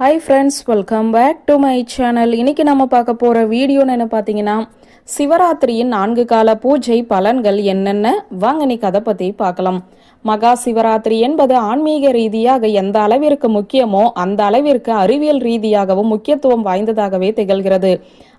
Hi friends welcome back to my channel இன்னைக்கு நம்ம பார்க்க போகிற வீடியோன்னு என்ன பார்த்தீங்கன்னா சிவராத்திரியின் நான்கு கால பூஜை பலன்கள் என்னென்ன? வாங்க இன்னைக்கு அதை பற்றி பார்க்கலாம். மகா சிவராத்திரி என்பது ஆன்மீக ரீதியாக எந்த அளவிற்கு முக்கியமோ அந்த அளவிற்கு அறிவியல் ரீதியாகவும் முக்கியத்துவம் வாய்ந்ததாகவே திகழ்கிறது.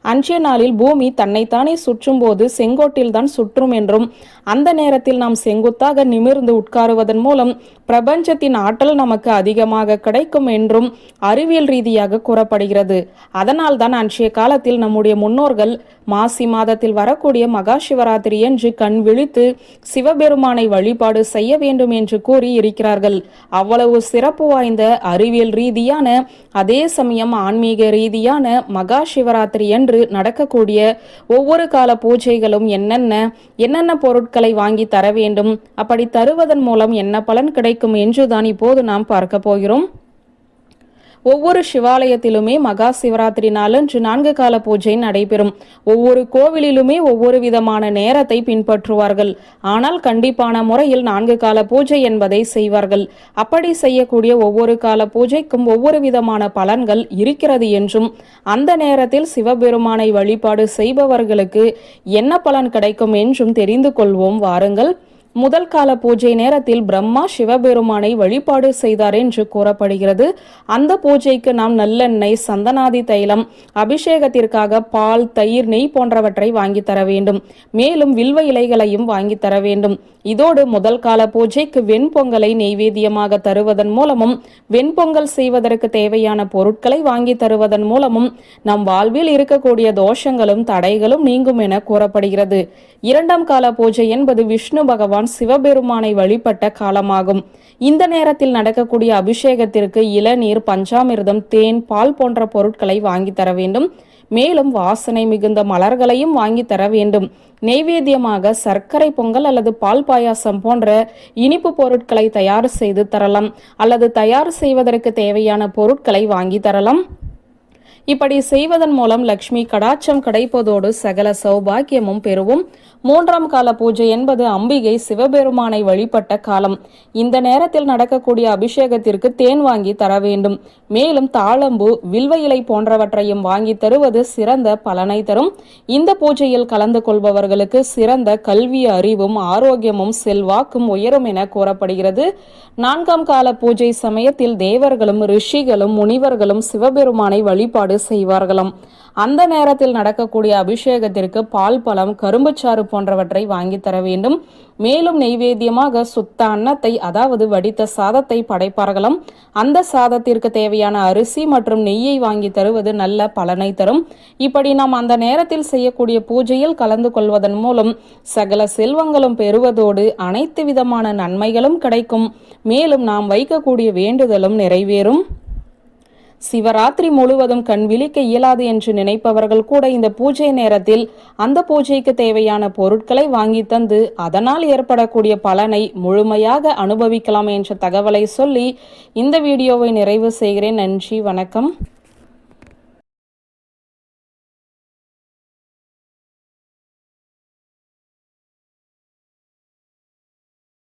அன்றைய நாளில் பூமி தன்னைத்தானே சுற்றும் போது செங்கோட்டில் தான் சுற்றும் என்றும் அந்த நேரத்தில் நாம் செங்குத்தாக நிமிர்ந்து உட்காருவதன் மூலம் பிரபஞ்சத்தின் ஆற்றல் நமக்கு அதிகமாக கிடைக்கும் என்றும் அறிவியல் ரீதியாக கூறப்படுகிறது. அதனால் தான் அன்றைய காலத்தில் நம்முடைய முன்னோர்கள் மாசி மாதத்தில் வரக்கூடிய மகா சிவராத்திரி என்று கண் விழித்து சிவபெருமானை வழிபாடு செய்ய வேண்டும் என்று கூறி இருக்கிறார்கள். அவ்வளவு சிறப்பு வாய்ந்த அறிவியல் ரீதியான அதே சமயம் ஆன்மீக ரீதியான மகா சிவராத்திரி என்று நடக்கக்கூடிய ஒவ்வொரு கால பூஜைகளும் என்னென்ன என்னென்ன பொருட்களை வாங்கி தர வேண்டும் அப்படி தருவதன் மூலம் என்ன பலன் கிடைக்கும் என்றுதான் இப்போது நாம் பார்க்க போகிறோம். ஒவ்வொரு சிவாலயத்திலுமே மகா சிவராத்திரி நாளன்று நான்கு கால பூஜை நடைபெறும். ஒவ்வொரு கோவிலிலுமே ஒவ்வொரு விதமான நேரத்தை பின்பற்றுவார்கள். ஆனால் கண்டிப்பான முறையில் நான்கு கால பூஜை என்பதை செய்வார்கள். அப்படி செய்யக்கூடிய ஒவ்வொரு கால பூஜைக்கும் ஒவ்வொரு விதமான பலன்கள் இருக்கிறது என்றும் அந்த நேரத்தில் சிவபெருமானை வழிபாடு செய்பவர்களுக்கு என்ன பலன் கிடைக்கும் என்றும் தெரிந்து கொள்வோம். வாருங்கள். முதல் கால பூஜை நேரத்தில் பிரம்மா சிவபெருமானை வழிபாடு செய்தார் என்று கூறப்படுகிறது. அந்த பூஜைக்கு நாம் நல்லெண்ணெய் சந்தனாதி தைலம் அபிஷேகத்திற்காக பால் தயிர் நெய் போன்றவற்றை வாங்கி தர வேண்டும். மேலும் வில்வ இலைகளையும் வாங்கி தர வேண்டும். இதோடு முதல் கால பூஜைக்கு வெண்பொங்கலை நெய்வேத்தியமாக தருவதன் மூலமும் வெண்பொங்கல் செய்வதற்கு தேவையான பொருட்களை வாங்கி தருவதன் மூலமும் நம் வாழ்வில் இருக்கக்கூடிய தோஷங்களும் தடைகளும் நீங்கும் என கூறப்படுகிறது. இரண்டாம் கால பூஜை என்பது விஷ்ணு பகவான் சிவபெருமானை வழிபட்ட காலமாகும். இந்த நேரத்தில் நடக்கக்கூடிய அபிஷேகத்திற்கு இளநீர் பஞ்சாமிர்தம் தேன் பால் போன்ற பொருட்களை வாங்கி தர வேண்டும். மேலும் வாசனை மிகுந்த மலர்களையும் வாங்கி தர வேண்டும். நெய்வேத்தியமாக சர்க்கரை பொங்கல் அல்லது பால் பாயாசம் போன்ற இனிப்பு பொருட்களை தயார் செய்து தரலாம். அல்லது தயார் செய்வதற்கு தேவையான பொருட்களை வாங்கி தரலாம். இப்படி செய்வதன் மூலம் லக்ஷ்மி கடாட்சம் கிடைப்பதோடு சகல சௌபாகியமும் பெறுவோம். மூன்றாம் கால பூஜை என்பது அம்பிகை சிவபெருமானை வழிபட்ட காலம். இந்த நேரத்தில் நடக்கக்கூடிய அபிஷேகத்திற்கு தேன் வாங்கி தர வேண்டும். மேலும் தாளம்பு வில்வ இலை போன்றவற்றையும் வாங்கி தருவது சிறந்த பலனை தரும். இந்த பூஜையில் கலந்து கொள்பவர்களுக்கு சிறந்த கல்வி அறிவும் ஆரோக்கியமும் செல்வாக்கும் உயரும் என கூறப்படுகிறது. நான்காம் கால பூஜை சமயத்தில் தேவர்களும் ரிஷிகளும் முனிவர்களும் சிவபெருமானை வழிபாடு செய்வார்களாம். அந்த நேரத்தில் நடக்கக்கூடிய அபிஷேகத்திற்கு பால் பழம் கரும்புச்சாறு போன்றவற்றை வாங்கி தர வேண்டும். மேலும் நெய்வேத்தியமாக சுத்த அன்னத்தை அதாவது வடித்த சாதத்தை படைப்பார்களாம். அந்த சாதத்திற்கு தேவையான அரிசி மற்றும் நெய்யை வாங்கி தருவது நல்ல பலனை தரும். இப்படி நாம் அந்த நேரத்தில் செய்யக்கூடிய பூஜையில் கலந்து கொள்வதன் மூலம் சகல செல்வங்களும் பெறுவதோடு அனைத்து விதமான நன்மைகளும் கிடைக்கும். மேலும் நாம் வைக்கக்கூடிய வேண்டுதலும் நிறைவேறும். சிவராத்திரி முழுவதும் கண் விழிக்க இயலாது என்று நினைப்பவர்கள் கூட இந்த பூஜை நேரத்தில் அந்த பூஜைக்கு தேவையான பொருட்களை வாங்கி தந்து அதனால் ஏற்படக்கூடிய பலனை முழுமையாக அனுபவிக்கலாம் என்ற தகவலை சொல்லி இந்த வீடியோவை நிறைவு செய்கிறேன். நன்றி வணக்கம்.